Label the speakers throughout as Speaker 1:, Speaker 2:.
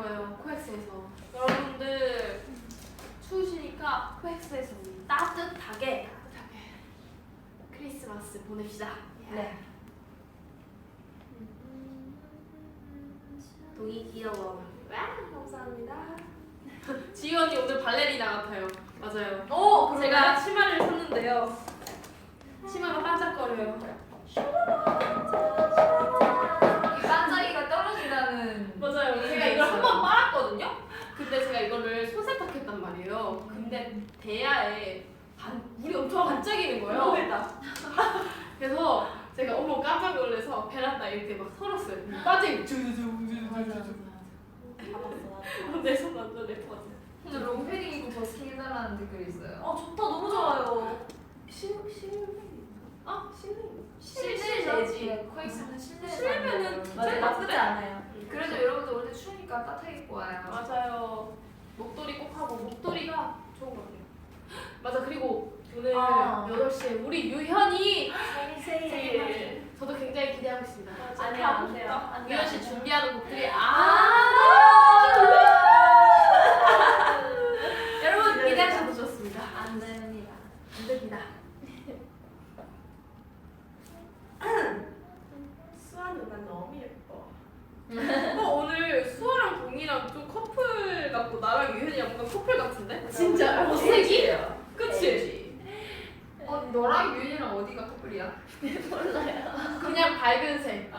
Speaker 1: 거예요 코엑스에서. 여러분들 추우시니까 코엑스에서 따뜻하게 따뜻하게 크리스마스 보냅시다.
Speaker 2: 네.
Speaker 1: 동이 귀여워. 와 감사합니다. 지연이 오늘 발레리나 같아요. 맞아요.
Speaker 2: 오,
Speaker 1: 제가 치마를 샀는데요. 치마가 반짝거려요. 근데 제가 이거를 손세탁했단 말이에요. 근데 대야에 반, 물이 엄청 반짝이는 거예요.
Speaker 2: 너무했다.
Speaker 1: 그래서 제가 어머 깜짝 놀라서 베란다 이렇게 막 털었어요. 빠지고 주주주주주주. 내손 완전 예뻐져.
Speaker 2: 오늘 롱패딩 입고 버스킹 해달라는 댓글이 있어요.
Speaker 3: 어 좋다 너무 좋아요. 실 실내
Speaker 1: 아 실내.
Speaker 2: 실내
Speaker 1: 되지.
Speaker 2: 네, 코엑스는 실내.
Speaker 1: 실내면은 제일
Speaker 3: 나쁘지 않아요.
Speaker 2: 그래도 여러분들 원래 추우니까 따뜻하게 입고 와요.
Speaker 1: 맞아요. 목도리 꼭 하고 목도리가 좋은 것 같아요. 맞아 그리고 오늘
Speaker 3: 아.
Speaker 1: 8시에 우리 유현이
Speaker 3: 생일
Speaker 1: 생일 저도 굉장히 기대하고 있습니다.
Speaker 3: 안 돼요. 안 돼요.
Speaker 1: 유현 씨 준비하는 곡들이 아,
Speaker 3: 아.
Speaker 1: 여러분 기대하셔도 좋습니다.
Speaker 3: 안 됩니다.
Speaker 1: 안 됩니다. 수아 누나 너무 예뻐. 어, 오늘 수아랑 동이랑 좀 커플 같고 나랑 유현이랑 뭔가 커플 같은데? 진짜
Speaker 2: 네.
Speaker 1: 옷색이? 그치?
Speaker 2: 어, 너랑 유인이랑 어디가 커플이야?
Speaker 1: 그냥 밝은 색.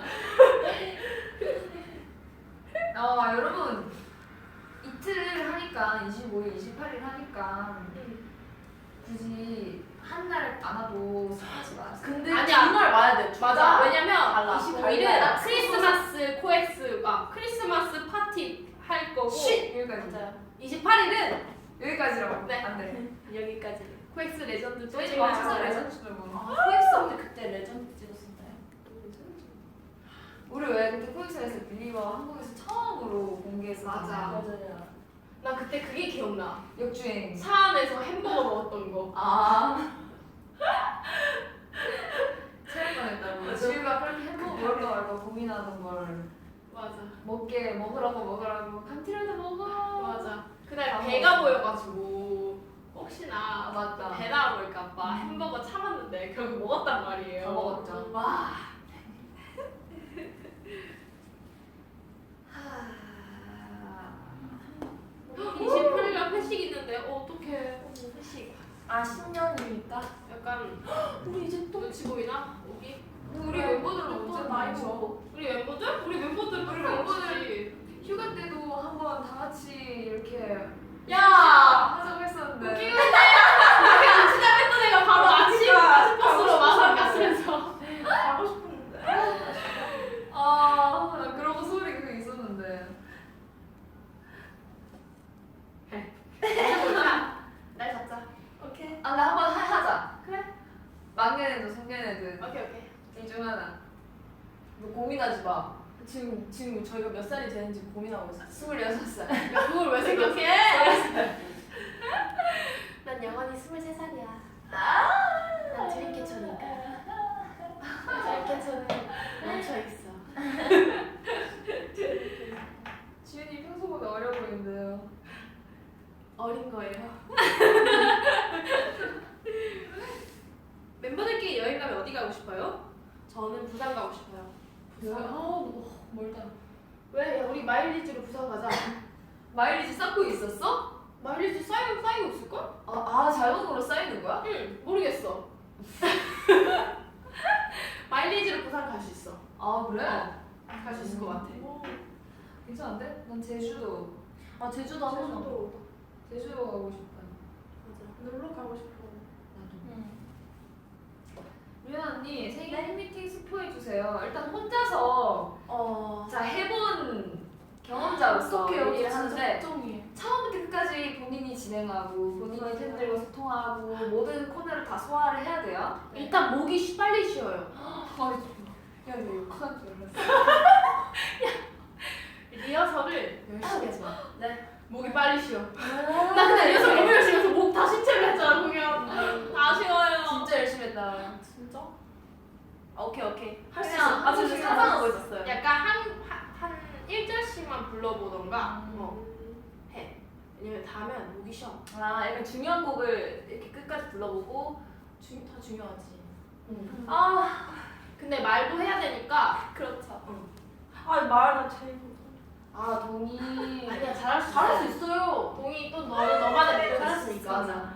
Speaker 2: 아 여러분 이틀 하니까 25일, 28일 하니까 굳이 한달안 와도 하지 마세요.
Speaker 3: 근데
Speaker 1: 아니야.
Speaker 3: 정말 와야 돼.
Speaker 1: 맞아. 왜냐면
Speaker 3: 달라.
Speaker 1: 25일은
Speaker 3: 달라.
Speaker 1: 크리스마스 코엑스가 크리스마스 파티 할 거고
Speaker 2: 쉿! 여기까지.
Speaker 3: 맞아요.
Speaker 1: 28일은
Speaker 2: 여기까지라고.
Speaker 1: 네.
Speaker 2: 안 돼.
Speaker 1: 여기까지. 코엑스 레전드 또
Speaker 2: 저희
Speaker 1: 찍어요.
Speaker 2: 맞춰서 레전드 주려고.
Speaker 3: 아 코엑스 언니 그때 레전드 찍었었나요?
Speaker 2: 우리 왜 그때 코엑스에서 빌리버 한국에서 처음으로 공개했어.
Speaker 1: 맞아.
Speaker 3: 맞아요.
Speaker 1: 나 그때 그게 기억나.
Speaker 2: 역주행.
Speaker 1: 차 안에서 햄버거 먹었던 거.
Speaker 2: 아. 체할 뻔했다고.
Speaker 1: 맞아.
Speaker 2: 지우가 그렇게 햄버거 먹을까 말까 고민하던 걸
Speaker 1: 맞아.
Speaker 2: 먹게 먹으라고 먹으라고 칸티라도 먹어.
Speaker 1: 맞아. 그날
Speaker 2: 다
Speaker 1: 배가. 보여가지고 혹시나
Speaker 2: 아 맞다.
Speaker 1: 배나 볼까봐 햄버거 참았는데 결국 먹었단 말이에요.
Speaker 2: 다 먹었죠.
Speaker 1: 와.
Speaker 2: 하...
Speaker 1: 28일날 회식 있는데 어, 어떡해. 회식.
Speaker 3: 아 10년이니까.
Speaker 1: 약간
Speaker 3: 우리 이제 또
Speaker 1: 눈치 보이나?
Speaker 2: 우리 멤버들은
Speaker 3: 또
Speaker 2: 언제
Speaker 3: 많이 먹어.
Speaker 1: 우리 멤버들? 우리 멤버들
Speaker 2: 우리
Speaker 1: 우리
Speaker 2: 멤버들. 휴가 때도 한번 다 같이 이렇게
Speaker 1: 야!
Speaker 2: 하자고 했었는데
Speaker 1: 웃기는데 이렇게 안 시작했던 애가 바로 아침
Speaker 2: 그러니까.
Speaker 1: 아침 버스로 마산 갔으면서
Speaker 3: 가고 싶은데.
Speaker 2: 아, 나 그러고 소리 그게 있었는데
Speaker 1: 날 잡자
Speaker 3: 오케이.
Speaker 2: 아, 나 한번 하, 하자
Speaker 1: 그래
Speaker 2: 막내네도 성년애든
Speaker 1: 오케이 오케이
Speaker 2: 둘 중 하나
Speaker 3: 너 고민하지 마. 지금 지금 저희가 몇 살이 되는지 고민하고 있어. 26살.
Speaker 1: 야 그걸 왜 생각해? 난 영원히 23살이야 난 드림캐쳐니까 드림캐쳐는 멈춰있어
Speaker 2: 지윤이 평소보다 어려 보이는데요
Speaker 1: 어린 거예요 멤버들끼리 여행 가면 어디 가고 싶어요? 저는 부산 가고 싶어요
Speaker 3: 부산. 아 너, 멀다.
Speaker 1: 왜? 야, 우리 마일리지로 부산 가자
Speaker 2: 마일리지 쌓고 있었어?
Speaker 1: 마일리지 쌓이고 쌓이고 있을걸?
Speaker 2: 아, 아 자동으로 쌓이는 거야?
Speaker 1: 응 모르겠어 마일리지로 부산 갈 수 있어
Speaker 2: 아 그래?
Speaker 1: 갈 수 있을 것 같아
Speaker 2: 괜찮은데? 난 제주도
Speaker 3: 아 제주도 한 번도.
Speaker 1: 제주도
Speaker 2: 제주도 가고 싶다
Speaker 1: 맞아 놀러 가고 싶어
Speaker 3: 응.
Speaker 2: 유연 언니 생일 팬미팅 스포해 주세요. 일단 혼자서
Speaker 3: 어.
Speaker 2: 자 해본 경험자로서
Speaker 3: 어떡해요?
Speaker 2: 얘기를 하는데
Speaker 3: 걱정이에요.
Speaker 2: 처음부터 끝까지 본인이 진행하고 본인이 팬들과 소통하고 모든 코너를 다 소화를 해야 돼요.
Speaker 1: 일단 목이 쉬- 빨리 쉬어요
Speaker 2: 야, 너 욕하는 줄 알았어.
Speaker 1: 리허설을 열심히 해서
Speaker 3: 네.
Speaker 1: 목이 빨리 쉬어 나나 근데 리허설 너무 열심히 해서 목 다 신체를 했잖아 그냥 다 쉬어요
Speaker 2: 진짜 열심히 했다.
Speaker 3: 진짜?
Speaker 2: 어,
Speaker 3: 오케이 오케이 할 수 있어. 아, 저 지금 상상하고 있었어요.
Speaker 1: 약간 한, 한, 한 1절씩만 불러보던가
Speaker 2: 음.
Speaker 1: 뭐 해. 왜냐면 다 하면 목이 쉬어.
Speaker 3: 아 약간 중요한 곡을 이렇게 끝까지 불러보고
Speaker 1: 중, 더 중요하지.
Speaker 3: 음.
Speaker 1: 아, 근데 말도 해야 되니까.
Speaker 3: 그렇죠.
Speaker 4: 아 말하다 제일
Speaker 2: 아 동이
Speaker 1: 아니야, 잘할 수
Speaker 3: 잘할. 수 있어요.
Speaker 1: 동이 또 너, 너만의 매력이 있으니까.
Speaker 2: 맞아.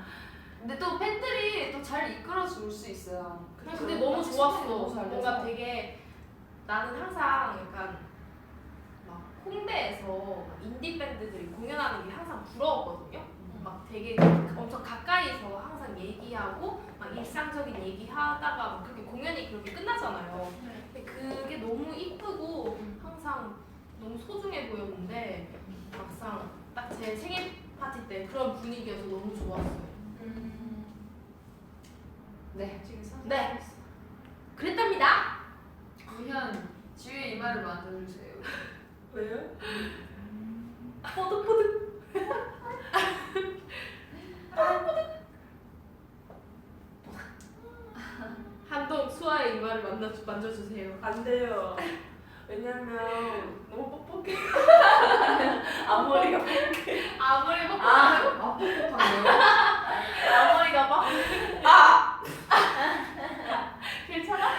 Speaker 2: 근데 또 팬들이 또 잘 이끌어 줄 수 있어요.
Speaker 1: 근데 너무 좋았어. 뭔가. 되게 나는 항상 약간 막 홍대에서 인디 밴드들이 공연하는 게 항상 부러웠거든요. 막 되게 엄청 가까이서 항상 얘기하고 막 일상적인 얘기하다가 막 그렇게 공연이 그렇게 끝나잖아요. 근데 그게 너무 이쁘고 항상 너무 소중해 보였는데 막상 딱 제 생일 파티 때 그런 분위기여서 너무 좋았어요.
Speaker 2: 네.
Speaker 1: 네. 그랬답니다.
Speaker 2: 우현 지우의 이마를 만져주세요.
Speaker 4: 왜요?
Speaker 1: 한동 수아의 이마를 만나 만져주세요.
Speaker 4: 안 돼요. 왜냐면 너무 뻑뻑해. 앞머리가 뻑뻑해.
Speaker 1: 아무리 막
Speaker 2: 아, 아 뻑뻑한데요?
Speaker 3: 앞머리가 막
Speaker 1: 괜찮아?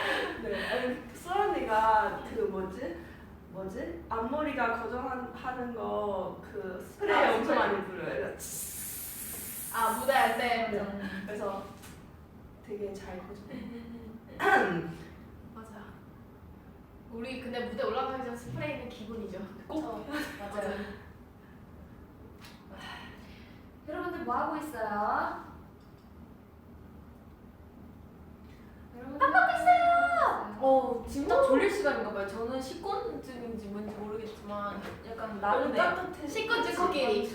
Speaker 4: 네. 아니 수언니가 그 뭐지? 뭐지? 앞머리가 고정하는 거 그 스프레이
Speaker 1: 아,
Speaker 4: 엄청
Speaker 1: 스프레이.
Speaker 4: 많이 불어요. 네. 그래서 되게 잘 고정.
Speaker 1: 맞아. 우리 근데 무대 올라가기 전 스프레이는 기본이죠. 꼭.
Speaker 2: 맞아요. 여러분들 뭐 하고 있어요? 먹고 있어요.
Speaker 3: 어 진짜 졸릴 시간인가 봐요. 저는 식곤증인지 뭔지 모르겠지만 약간.
Speaker 4: 따뜻해.
Speaker 1: 식구지 코끼리.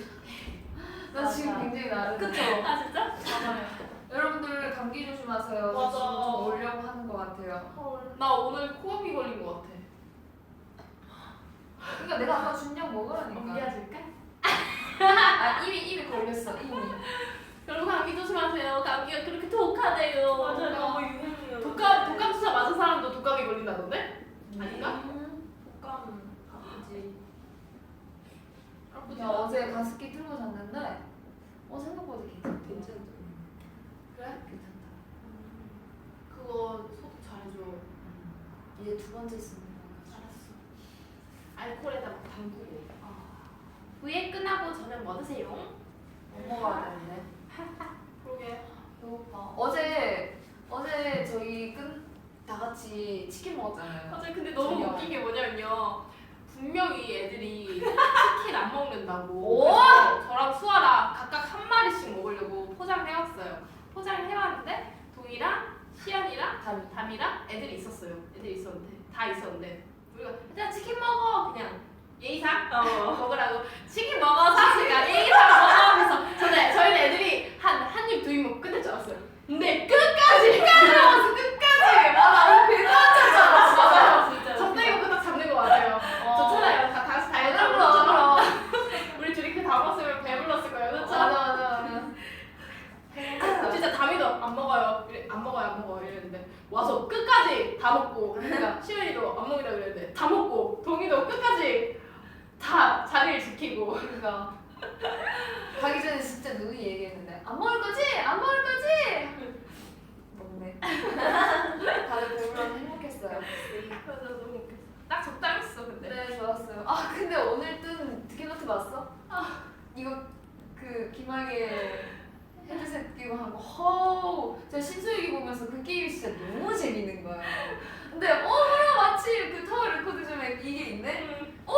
Speaker 2: 나 지금
Speaker 3: 맞아.
Speaker 2: 굉장히 나른해.
Speaker 3: 그쵸?
Speaker 1: 아 진짜?
Speaker 3: 맞아요.
Speaker 2: 여러분들 감기 조심하세요. 저
Speaker 1: 맞아.
Speaker 2: 지금 좀 오려고 하는 것 같아요.
Speaker 1: 헐. 나 오늘 코감기 걸린 것 같아.
Speaker 2: 그러니까 내가 아까 준약 먹으라니까.
Speaker 1: 옮겨줄까?
Speaker 2: 아 이미 이미 걸렸어 이미.
Speaker 1: 여러분 감기 조심하세요. 감기가 그렇게 독하대요.
Speaker 4: 맞아요. 너무 유행이에요.
Speaker 1: 독감 독감 주사 맞은 사람도 독감이 걸린다던데? 아닌가?
Speaker 3: 독감 아프지.
Speaker 2: 나 어제 가습기 틀고 잤는데 어 생각보다 괜찮다.
Speaker 4: 괜찮죠.
Speaker 2: 그래? 괜찮다.
Speaker 1: 그거 소독 잘해줘.
Speaker 2: 이제 두 번째 쓰는 거.
Speaker 1: 알았어. 알코올에다 막 담그고. 후에 끝나고 저녁 뭐 드세요?
Speaker 2: 못 먹어야 되는데.
Speaker 1: 그러게.
Speaker 2: 배고파. 어제 어제 저희 끝 다 같이 치킨 먹었잖아요.
Speaker 1: 맞아 근데 너무
Speaker 2: 저녁.
Speaker 1: 웃긴 게 뭐냐면요. 분명히 애들이 치킨 안 먹는다고.
Speaker 2: 오!
Speaker 1: 그래서 저랑 수아랑 각각 한 마리씩 먹으려고 포장을 해왔어요. 포장을 해왔는데 동이랑 시연이랑
Speaker 2: 담.
Speaker 1: 담이랑 애들이 있었어요. 애들이 있었는데 다 있었는데 우리가 일단 치킨 먹어 그냥 예의상
Speaker 4: 어.
Speaker 1: 먹으라고 치킨 먹어 사실가 예의상 먹어 하면서 저는 저희는 애들이 한 한 입 두 입 먹고 끝낼 줄 알았어요. 근데 끝까지 끝까지 먹었어 끝까지 와나 배도 안 찼잖아 맞아요.
Speaker 3: 진짜.
Speaker 1: 저 때리고 끄덕 잡는 거 맞아요. 좋잖아요. 다, 다 같이 다 해달라고
Speaker 2: 그럼
Speaker 1: 그랬잖아. 우리 둘이 그 다 먹었으면 배불렀을 거예요. 그렇죠?
Speaker 2: 맞아 맞아 맞아.
Speaker 1: 진짜 다미도 안 먹어요. 이래, 안 먹어요, 안 먹어요. 이랬는데 와서 끝까지 다 먹고 그러니까 시연이도 안 먹이라 그랬는데 다 먹고 동이도 끝까지 다 자리를 지키고
Speaker 2: 그러니까 가기 전에 진짜 누이 얘기했는데 안 먹을 거지? 안 먹을 거지? 먹네. 다들 배불러서 행복했어요.
Speaker 1: 맞아 너무 웃겼어. 딱 적당했어 근데.
Speaker 2: 네 좋았어요. 아 근데 오늘 뜬 디케노트 봤어? 아 이거 그 김학의 헤드셋 끼고 한거 허우 제가 신수유기 보면서 그 게임이 진짜 너무 재밌는 거예요. 근데 어 마치 그 타워 레코드 점에 이게 있네? 어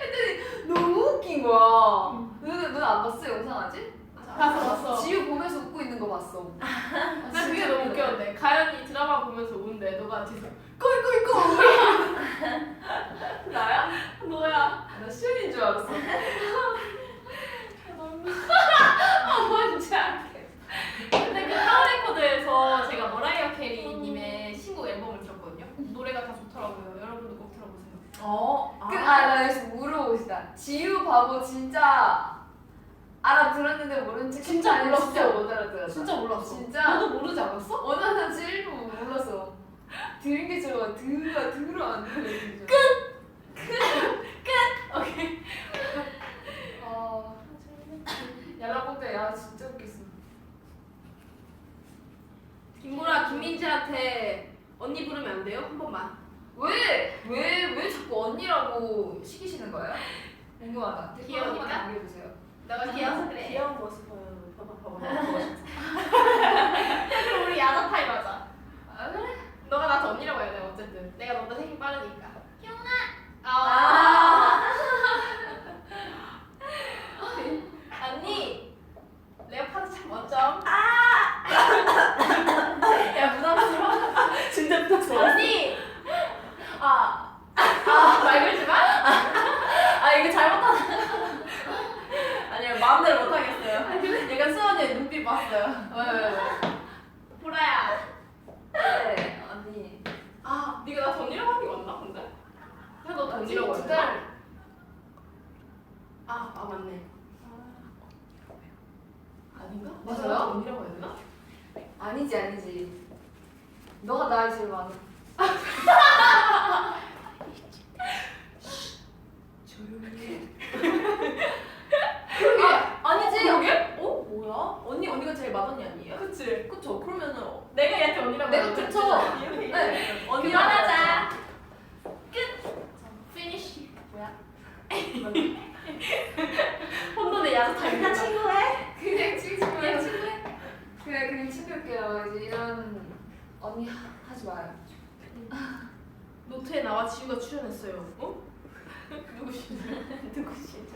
Speaker 2: 했더니 너무 웃긴 거야. 너는 너안 봤어 영상 아직?
Speaker 1: 봤어 봤어.
Speaker 2: 지우 보면서 웃고 있는 거 봤어. 아,
Speaker 1: 난 그게
Speaker 2: 진짜
Speaker 1: 너무. 웃겼는데 가연이 드라마 보면서 우는데 너가 뒤에서 꿀꿀꿀
Speaker 3: 나야?
Speaker 1: 뭐야?
Speaker 3: 나 시연인 줄 알았어.
Speaker 1: 아 뭔지 알게. 근데 그 타워레코드에서 제가 머라이어 캐리님의 신곡 앨범을 들었거든요. 노래가 다 좋더라고요. 여러분도 꼭 들어보세요.
Speaker 3: 어. 아.
Speaker 2: 그아나 여기서 물어보고 싶다. 지우 바보 진짜 알아들었는데 모른 척
Speaker 1: 진짜
Speaker 2: 했다니
Speaker 1: 몰랐어.
Speaker 2: 진짜 못 알아들었어.
Speaker 1: 진짜 몰랐어.
Speaker 2: 진짜?
Speaker 1: 너도 모르지 않았어?
Speaker 2: 원하는 일부 몰랐어. 들은 게 들어가 들어 들어 안 들어 진짜.
Speaker 1: 오케이.
Speaker 2: 아 야라ponte 야 진짜 웃겼어.
Speaker 1: 김보라 김민지한테 언니 부르면 안 돼요? 한 번만.
Speaker 2: 왜 왜 왜 자꾸 언니라고 시키시는 거예요? 궁금하다. 댓글
Speaker 1: 귀여우니까?
Speaker 2: 한번 남겨주세요.
Speaker 1: 내가 귀여워서 그래.
Speaker 4: 귀여운 모습 보여요. 봐봐 봐봐.
Speaker 1: 그럼 우리 야자 타임 하자.
Speaker 2: 아 그래?
Speaker 1: 너가 나한테 언니라고 해야 돼 어쨌든. 내가 너보다 생긴 빠르니까. 기영아. 아.
Speaker 2: 아.
Speaker 1: 언니. 레오파드 참 멋져. 아. 야 부담스러워.
Speaker 4: 진짜 부탁스러워.
Speaker 1: 언니. 아. 아말 걸지 마.
Speaker 3: 아 이거 잘못하는 아니요 마음대로 못하겠어요 약간 수원이 눈빛 봤어요
Speaker 2: 왜 왜 왜?
Speaker 1: 보라야.
Speaker 2: 네 언니.
Speaker 1: 아 네가 나한테 언니라고 하는 게 맞나 근데? 그냥 너도 언니라고
Speaker 2: 두
Speaker 1: 했나?
Speaker 2: 달.
Speaker 1: 아, 아 맞네. 아닌가?
Speaker 2: 맞아요?
Speaker 1: 내가 나한테 언니라고 해야 되나?
Speaker 2: 아니지 아니지. 너가 나이 제일 많아.
Speaker 1: 조용히.
Speaker 2: 그러게.
Speaker 3: 아니지
Speaker 1: 그러게?
Speaker 3: 어? 뭐야? 언니 언니가 제일 맏언니 아니에요?
Speaker 1: 그치.
Speaker 3: 그쵸 그러면은
Speaker 1: 내가 얘한테 언니라고
Speaker 2: 내가
Speaker 1: 하면
Speaker 2: 그쵸.
Speaker 1: 되지.
Speaker 3: 네 언니
Speaker 1: 그만하자. 끝. 피니쉬. 뭐야? 혼돈의 야자 타임.
Speaker 4: 친구해.
Speaker 2: 그냥 친구예요.
Speaker 1: 그냥 친구해.
Speaker 2: 그래 그냥 친구일게요. 이제 이런 언니 하, 하지 마요.
Speaker 1: 노트에 나와 지우가 출연했어요. 어? 누구시? 누구시?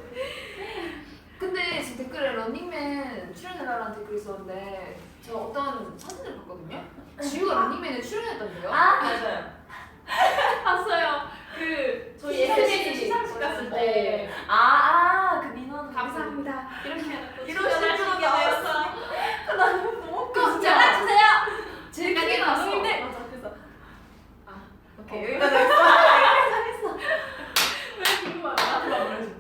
Speaker 2: 근데 지금 댓글에 런닝맨 출연해달라는 댓글이 있었는데 제가 어떤 사진을 봤거든요. 지우가 런닝맨에 출연했던데요?
Speaker 3: 아 맞아요
Speaker 1: 봤어요. 그 저희
Speaker 2: 시상식.
Speaker 1: SNS 시상식 갔을 때
Speaker 3: 아그 민원
Speaker 1: 감사합니다. 이렇게 해놓고
Speaker 3: 이런
Speaker 1: 되었어.
Speaker 3: 너무
Speaker 2: 그거 진짜
Speaker 3: 잘라주세요
Speaker 2: 제일
Speaker 1: 그게
Speaker 2: 크게 나왔어.
Speaker 1: 감동인데.
Speaker 3: 맞아 그래서
Speaker 1: 어.
Speaker 3: 여기까지 했어
Speaker 1: 왜 궁금하다. 나도 안 그래줘.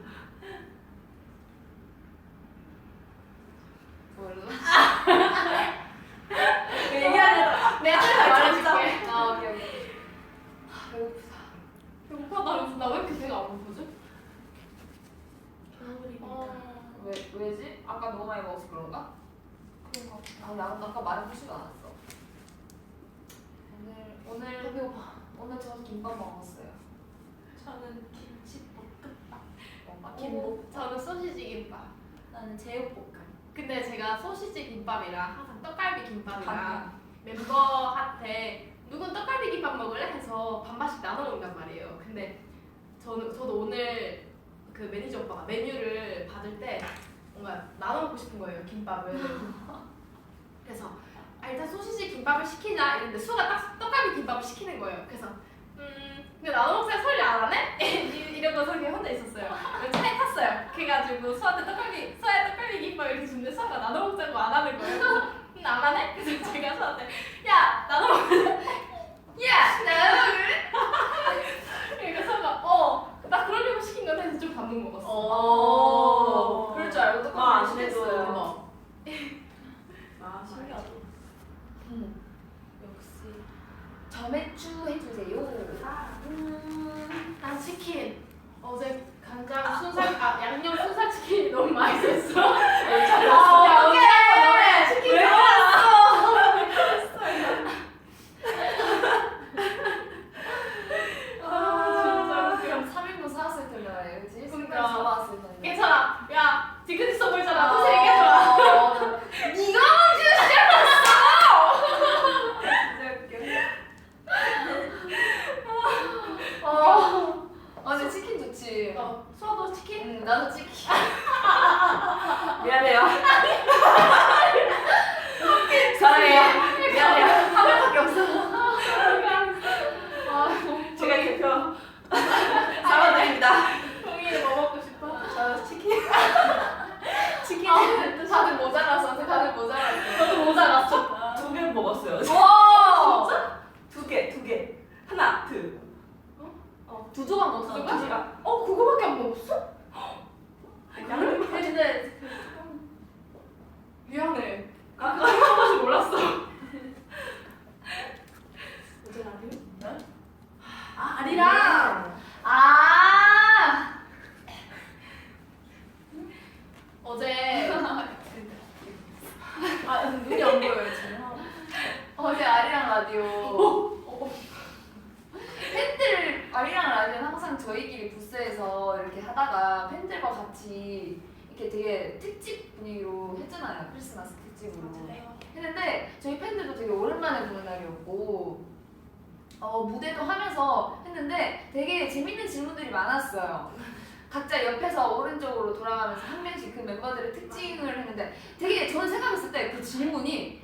Speaker 2: 몰라.
Speaker 3: 그 얘기하려다
Speaker 1: 내가 잘 말해줄게.
Speaker 2: 아 오케이 오케이. 아, 배고프다.
Speaker 1: 배고파다. 나왜 이렇게 배가 안 고프지? 어.
Speaker 2: 왜 왜지? 아까 너무 많이 먹어서 그런가?
Speaker 1: 그런가 봐.
Speaker 2: 아, 나 아까 많이 먹지도 않았어. 오늘 오늘 배고파. 오늘 저 김밥 먹었어요.
Speaker 3: 저는 김치볶음밥
Speaker 2: 뭔가
Speaker 1: 김밥. 저는 소시지 김밥.
Speaker 3: 나는 제육볶음
Speaker 1: 근데 제가 소시지 김밥이랑 항상 떡갈비 김밥이랑
Speaker 2: 반.
Speaker 1: 멤버한테 누군 떡갈비 김밥 먹을래? 해서 반반씩 나눠 먹는단 말이에요. 근데 저는 저도 오늘 그 매니저 오빠가 메뉴를 받을 때 뭔가 나눠 먹고 싶은 거예요 김밥을. 그래서 아, 일단 소시지 김밥을 시키자 이랬는데 수가 딱 떡갈비 김밥을 시키는 거예요. 그래서 음 근데 나눠 먹자 소리 안 하네? 이- 이러고서 그냥 혼자 있었어요. 그래가지고 수한테 떡갈비 수아의 떡갈비 김밥 이렇게 주는데 수아가 나눠 먹자고 안 하는 거예요. 그래서 음, 안 하네? 그래서 제가 수한테 야 나눠 먹자. 야 나눠 먹을래? 그러니까 수아가 어나 그러려고 시킨 건데 해서 좀 감동 먹었어.
Speaker 3: 오
Speaker 2: 그럴 줄 알고
Speaker 4: 아,
Speaker 2: 떡볶이
Speaker 4: 안
Speaker 2: 시켰어요.
Speaker 4: 아 신기하다.
Speaker 2: 음.
Speaker 3: 역시
Speaker 2: 점액추 해주세요.
Speaker 1: 음, 난 치킨. 어제 간장 순살 아 양념 순살 치킨이 너무 맛있었어. 야,
Speaker 3: 어떡해.
Speaker 1: 너네 치킨
Speaker 3: 왜
Speaker 1: 아 진짜 웃겨.
Speaker 2: 3인분 사왔을 텐데, 그치?
Speaker 1: 그러니까.
Speaker 2: 순간 사왔을 텐데.
Speaker 1: 괜찮아. 야 디귿 있어 보이잖아.
Speaker 2: 아,
Speaker 1: 또 얘기해줘라.
Speaker 2: 어, 네가 먼저 시작했어! 어. 아, 근데 치킨 좋지.
Speaker 1: 어, 수아도 치킨?
Speaker 2: 응, 나도 치킨.
Speaker 3: 미안해요 사랑해요 미안해요 한 명밖에 없어
Speaker 1: 아 너무
Speaker 4: 제가 대표.
Speaker 3: 사과드립니다
Speaker 1: 동이는 뭐 먹고 싶어?
Speaker 3: 저 치킨 치킨
Speaker 2: 아, 다들 모자랐어. 다들 모자랐어.
Speaker 1: 저도 모자랐어.
Speaker 4: 두 개 먹었어요.
Speaker 2: 와!
Speaker 4: 두 개, 두 개. 하나, 둘.
Speaker 3: 두 조각
Speaker 1: 두
Speaker 3: 먹었어
Speaker 1: 조각?
Speaker 3: 두 조각
Speaker 1: 어 그거밖에 안 먹었어?
Speaker 4: 양념
Speaker 3: 근데
Speaker 1: 미안해. 아 그거 먹어서 몰랐어.
Speaker 4: 어제 라디오?
Speaker 2: 갔다가 팬들과 같이 이렇게 되게 특집 분위기로 했잖아요. 크리스마스 특집으로. 했는데 저희 팬들도 되게 오랜만에 보는 날이었고 어, 무대도 하면서 했는데 되게 재밌는 질문들이 많았어요. 각자 옆에서 오른쪽으로 돌아가면서 한 명씩 그 멤버들의 특징을 했는데 되게 저는 생각했을 때 그 질문이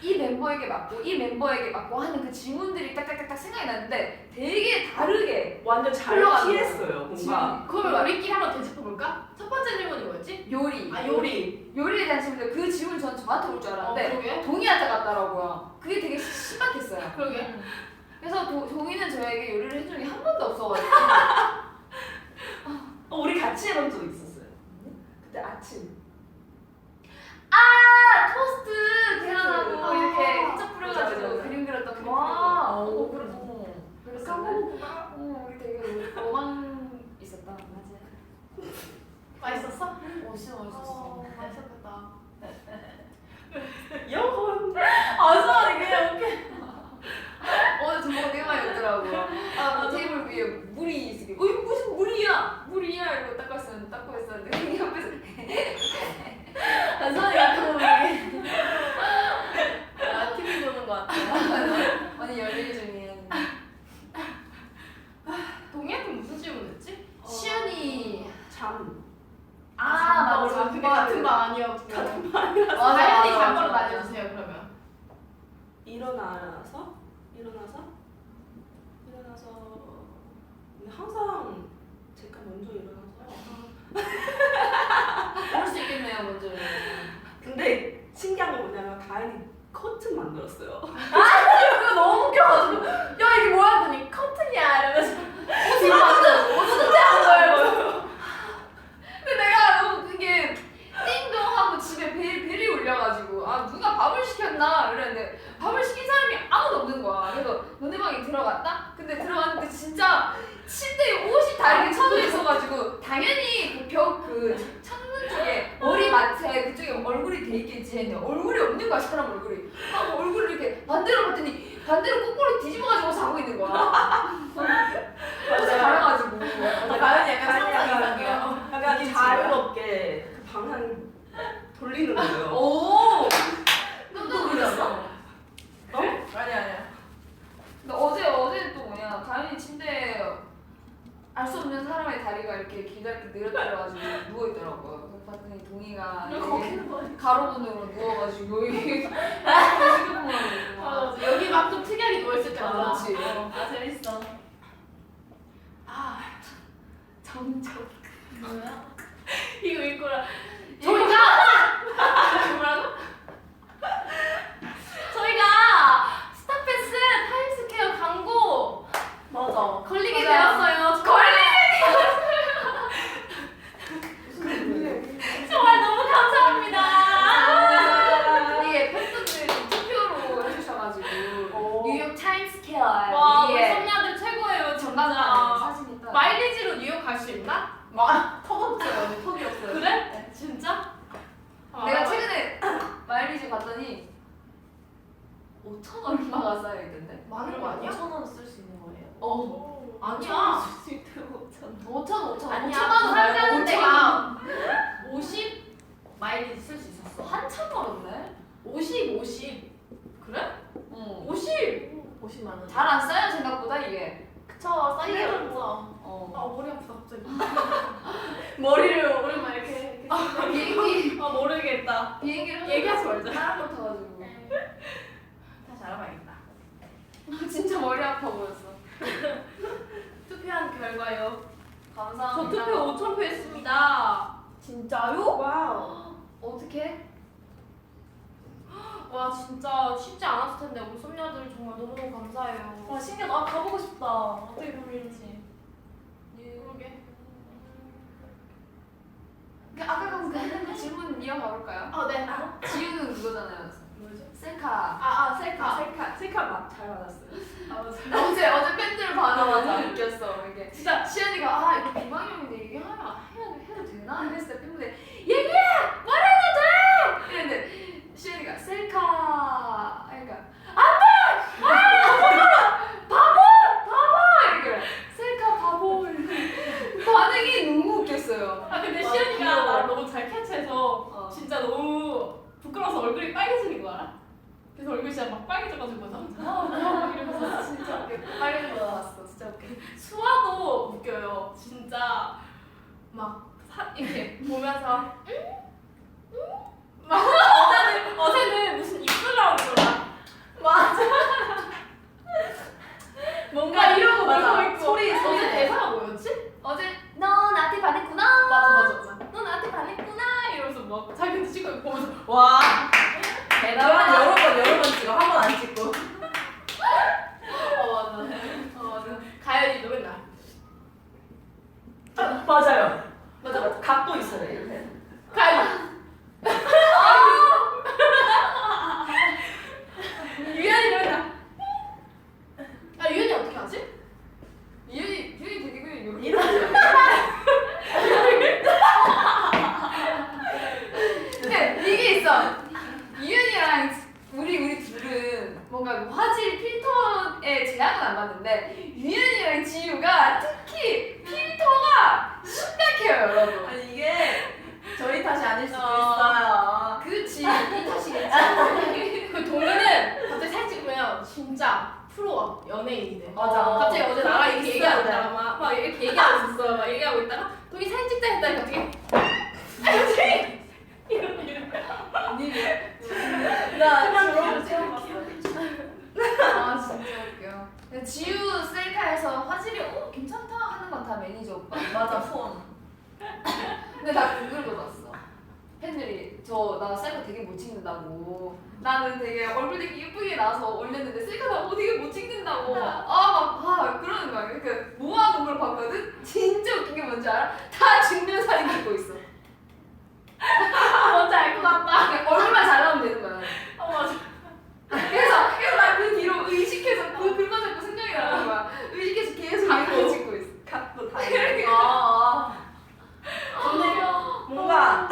Speaker 2: 이 멤버에게 맞고 이 멤버에게 맞고 하는 그 질문들이 딱딱딱딱 생각이 나는데 되게 다르게
Speaker 4: 완전 잘
Speaker 2: 흘러가는
Speaker 4: 피했어요 뭔가.
Speaker 1: 그러면 우리끼리 한번 되짚어볼까? 첫 번째 질문이 뭐였지?
Speaker 2: 요리
Speaker 1: 아
Speaker 4: 요리
Speaker 2: 요리에 대한 질문인데 그 질문 저는 저한테 올 줄
Speaker 1: 어,
Speaker 2: 알았는데
Speaker 1: 그러게.
Speaker 2: 동의한테 같더라고요. 그게 되게 신박했어요.
Speaker 1: 그러게.
Speaker 2: 그래서 도, 동이는 저에게 요리를 해준 게 한 번도 없어가지고
Speaker 4: 어, 우리 같이 해본 적 있었어요. 그때 아침.
Speaker 2: 아 토스트 계란하고
Speaker 1: 아,
Speaker 2: 이렇게 케첩 뿌려가지고
Speaker 4: 맞아.
Speaker 2: 그림 그렸던 그
Speaker 3: 와,
Speaker 2: 어,
Speaker 3: 오,
Speaker 2: 그래 어, 그랬었는데 어, 우리 되게 로망 있었다 맞아.
Speaker 1: 맛있었어?
Speaker 2: 어 진짜 맛있었어.
Speaker 1: 어, 맛있었겠다.
Speaker 4: 영혼.
Speaker 3: 아, 이게 이렇게.
Speaker 2: 오늘 정보가 되게 많이 없더라고요. 아 테이블 위에 물이 어 무슨 물이야 이러고 닦고 있었는데 닦고 있었는데 어.
Speaker 1: 아니야.
Speaker 3: 쓸수 있다고 5천 원.
Speaker 2: 5천 5천
Speaker 1: 아니야.
Speaker 2: 5천만 원 말고
Speaker 1: 살자는
Speaker 2: 5천
Speaker 1: 데가 50 마일리지 쓸 수 있었어.
Speaker 2: 한참 멀었네.
Speaker 1: 50, 50. 그래?
Speaker 2: 어.
Speaker 1: 50.
Speaker 3: 50만 원.
Speaker 2: 잘안 쌓여 생각보다 이게.
Speaker 3: 그쵸, 사이즈
Speaker 1: 그래.
Speaker 3: 없어.
Speaker 2: 어.
Speaker 1: 아, 머리 아프다, 갑자기.
Speaker 3: 머리를 오랜만에 이렇게. 이렇게
Speaker 2: 비행기
Speaker 1: 아, 모르겠다.
Speaker 2: 비행기를 한
Speaker 1: 얘기하지 말자.
Speaker 2: 사람 못 타가지고
Speaker 3: 다시 알아봐야겠다.
Speaker 2: 진짜 머리 아파 보였어.
Speaker 1: 투표한 결과요. 저
Speaker 2: 감사합니다.
Speaker 1: 투표 5천 표 했습니다.
Speaker 3: 진짜요?
Speaker 4: 와우
Speaker 2: 어떻게?
Speaker 1: 와, 진짜 쉽지 않았을 텐데 우리 손녀들 정말 너무너무 감사해요.
Speaker 3: 와, 신기하다. 아, 가보고 싶다. 어떻게 돌릴지.
Speaker 1: 그러게.
Speaker 2: 그 아까 그, 그, 그 질문 이어가 볼까요?
Speaker 1: 아, 네.
Speaker 2: 지우는 그거잖아요.
Speaker 4: 뭐죠?
Speaker 2: 셀카.
Speaker 1: 아, 아, 셀카.
Speaker 4: 셀카 셀카 받았어요
Speaker 1: 아, 맞아.
Speaker 2: 어제 어제 팬들 반응하자 웃겼어. 이게
Speaker 1: 진짜.
Speaker 2: 시연이가 아 이거 비방용인데 이게 하면 해야 해도 되나 했을 때 팬분들이 얘기해 말해도 돼 이랬는데 시연이가 셀카 그러니까 안돼 아 바보 바보 이렇게 셀카 바보 이렇게 반응이 너무 웃겼어 빨리 봤어. 진짜 웃겨.
Speaker 1: 수아도 웃겨요. 진짜 막 사, 이렇게 보면서 응? 응? 막 어제는 어제는 무슨 입술라고 그러나
Speaker 3: 맞아.
Speaker 1: 뭔가 이러고
Speaker 3: 맞아.
Speaker 1: 놀고 있고
Speaker 3: 소리,
Speaker 1: 어제
Speaker 3: 소리.
Speaker 1: 대사가 뭐였지?
Speaker 2: 어제 너 나한테 반했구나.
Speaker 1: 맞아 맞아 맞아. 너 나한테 반했구나 이러면서 막 자기도 찍고 있고 보면서 와
Speaker 3: 대단한 여러 번 여러 번 찍어 한 번 안 찍고.
Speaker 1: 어 맞아 어 맞아 가연이도 맨날
Speaker 3: 아, 맞아요. 맞아 맞아. 각도 있어요 이렇게.
Speaker 1: 가연이 유연이도 맨날 아 유연이 어떻게 하지?
Speaker 2: 유연이 유연이 되게 그냥 이렇게.
Speaker 3: 이런.
Speaker 2: 근데 이게 있어. 이윤이랑 우리 우리 둘은 뭔가 화질 필터에 제약은 안 받는데 유윤이랑 지유가 특히 필터가 심각해요 여러분.
Speaker 3: 아니 이게 저희 탓이 아닐 수도
Speaker 1: 어.
Speaker 3: 있어요.
Speaker 2: 그치 이 탓이겠지.
Speaker 1: 그 동료는 갑자기 사진 찍으면 진짜 프로 연예인이네.
Speaker 3: 맞아.
Speaker 1: 갑자기 어제 나랑 이렇게
Speaker 3: 있어야
Speaker 1: 얘기하고
Speaker 3: 돼.
Speaker 1: 있다가 막, 막 이렇게 얘기하고 있었어요. 막 얘기하고 있다가 동이 사진 찍자 했다니 갑자기 아 갑자기 이런 이런
Speaker 3: 나
Speaker 1: 그냥
Speaker 3: 저런 거
Speaker 1: 귀엽지,
Speaker 3: 처음 봤어.
Speaker 2: 아 진짜 웃겨. 지유 셀카에서 화질이 어 괜찮다 하는 건 다 매니저 오빠.
Speaker 3: 맞아 폰.
Speaker 2: 근데 나 그걸도 봤어. 팬들이 저 나 셀카 되게 못 찍는다고. 나는 되게 얼굴 되게 예쁘게 나와서 올렸는데 셀카 나오 되게 못 찍는다고. 아막 아, 그러는 거야. 그러니까 모아놓은 걸 봤거든. 진짜 웃긴 게 뭔지 알아? 다 증명 사진 찍고 있어.
Speaker 1: 뭔지 알 것 같다.
Speaker 2: 그러니까 얼굴만 잘 나오면 되는 거야.
Speaker 1: 어 맞아.
Speaker 2: 그래서 그래서 나 그 뒤로 의식해서 그 글만 자꾸 생각이 나는 거야. 의식해서 계속 이렇게 찍고 있어.
Speaker 3: 각도 다. 이렇게.
Speaker 2: 아.
Speaker 3: 근데 뭔가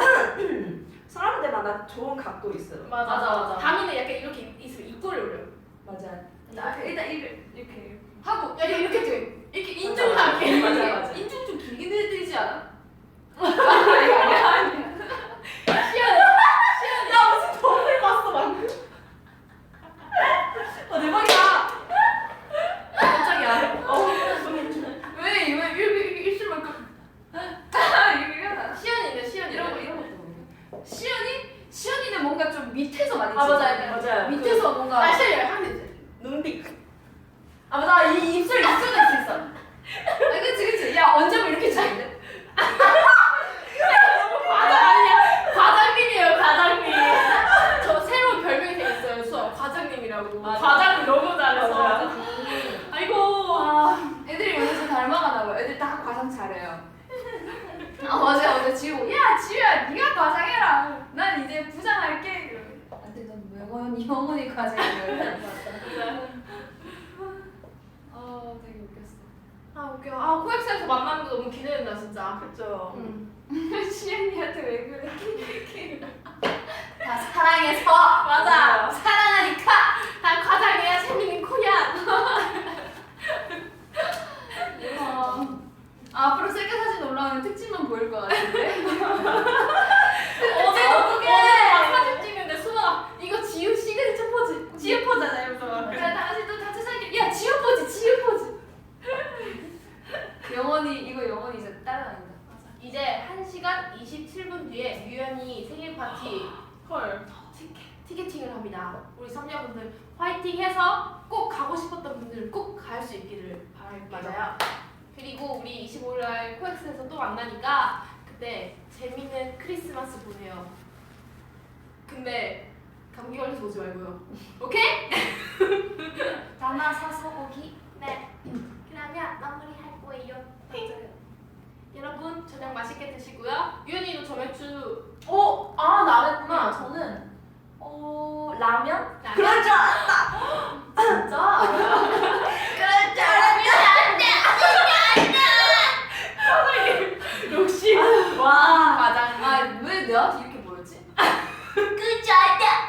Speaker 3: 사람들마다 좋은 각도 있어요.
Speaker 1: 맞아
Speaker 3: 맞아,
Speaker 1: 맞아.
Speaker 3: 맞아.
Speaker 1: 다미는 약간 이렇게 있으면 입꼬리 올려.
Speaker 3: 맞아.
Speaker 2: 나 일단 이렇게 이렇게 하고 야 이렇게 돼. 이렇게
Speaker 3: 맞아,
Speaker 2: 인중
Speaker 3: 맞아.
Speaker 2: 하게
Speaker 3: 맞아, 맞아.
Speaker 2: 인중 좀 길게 들지 않아? 아니야 아니야 아니야.
Speaker 3: 야 무슨 덤을 봤어 방금. 어 대박이야. 깜짝이야. 어 손님 좀.
Speaker 2: 왜 이거 이렇게 이렇게 입술만 그 이렇게 하나.
Speaker 1: 시연이네 시연
Speaker 2: 이런 거 이런 것도. 시연이 시연이는 뭔가 좀 밑에서 많이
Speaker 1: 아. 맞아요.
Speaker 3: 맞아요.
Speaker 2: 밑에서 뭔가
Speaker 1: 아 시연이 하면
Speaker 3: 눈빛. 아 맞아 이 입술 입술도 있어.
Speaker 2: 아 그치 그치. 야 언제 뭐 이렇게 찍는데?
Speaker 1: 과장 아니야 과장님이에요 과장님. 저 새로운 별명이 생겼어요 수아 과장님이라고.
Speaker 3: 맞아.
Speaker 1: 과장을 너무 잘해서.
Speaker 3: 맞아.
Speaker 1: 아이고.
Speaker 2: 아 애들이 요새 닮아가나 봐요. 애들 다 과장 잘해요. 아 맞아 어제 지우 야 지우야 네가 과장해라. 난 이제 부장할게. 이러면 안돼 넌 영원히 영원히 과장이야. 아 되게 웃겼어.
Speaker 1: 아 웃겨. 아 코엑스에서 만나는 거 너무 기대된다 진짜.
Speaker 3: 그렇죠.
Speaker 1: 응.
Speaker 2: 시연이한테 왜 그래? 다 사랑해서
Speaker 1: 맞아.
Speaker 2: 사랑하니까.
Speaker 1: 다 과장이야 재밌는 코야.
Speaker 2: 아, 앞으로 셀카 사진 올라오면 특집만 보일 것 같은데.
Speaker 1: 어제도
Speaker 2: 어떡해.
Speaker 1: 어제 막 사진 찍는데 수아 이거 지우 시그니처 포즈. 지우 포즈잖아 이러면서 막.
Speaker 2: 자 다시 또 같이 사진. 야 지우 포즈 지우 포즈. 영원히 이거 영원히 이제 따라다닌다.
Speaker 1: 이제 1시간 27분 뒤에 유연이 생일 파티 헐 티켓, 티켓팅을 합니다. 우리 선녀분들 화이팅 해서 꼭 가고 싶었던 분들은 꼭 갈 수 있기를 바랄게요.
Speaker 3: 맞아요.
Speaker 1: 그리고 우리 25일 날 코엑스에서 또 만나니까 그때 재밌는 크리스마스 보내요. 근데 감기 걸려서 오지 말고요. 오케이?
Speaker 2: 다나 사서 오기.
Speaker 1: 네. 그러면 마무리 할 거예요. 맞아요. 여러분 저녁 맛있게 드시고요. 유연이도 저매추
Speaker 3: 오, 아 나랬구나. 저는 어 라면? 그럴 줄 알았다.
Speaker 2: 진짜?
Speaker 3: 그럴 줄 알았다.
Speaker 1: 역시
Speaker 3: 와.
Speaker 1: 과장.
Speaker 2: 아 왜 내한테 이렇게 보였지?
Speaker 3: 그줄 알았다.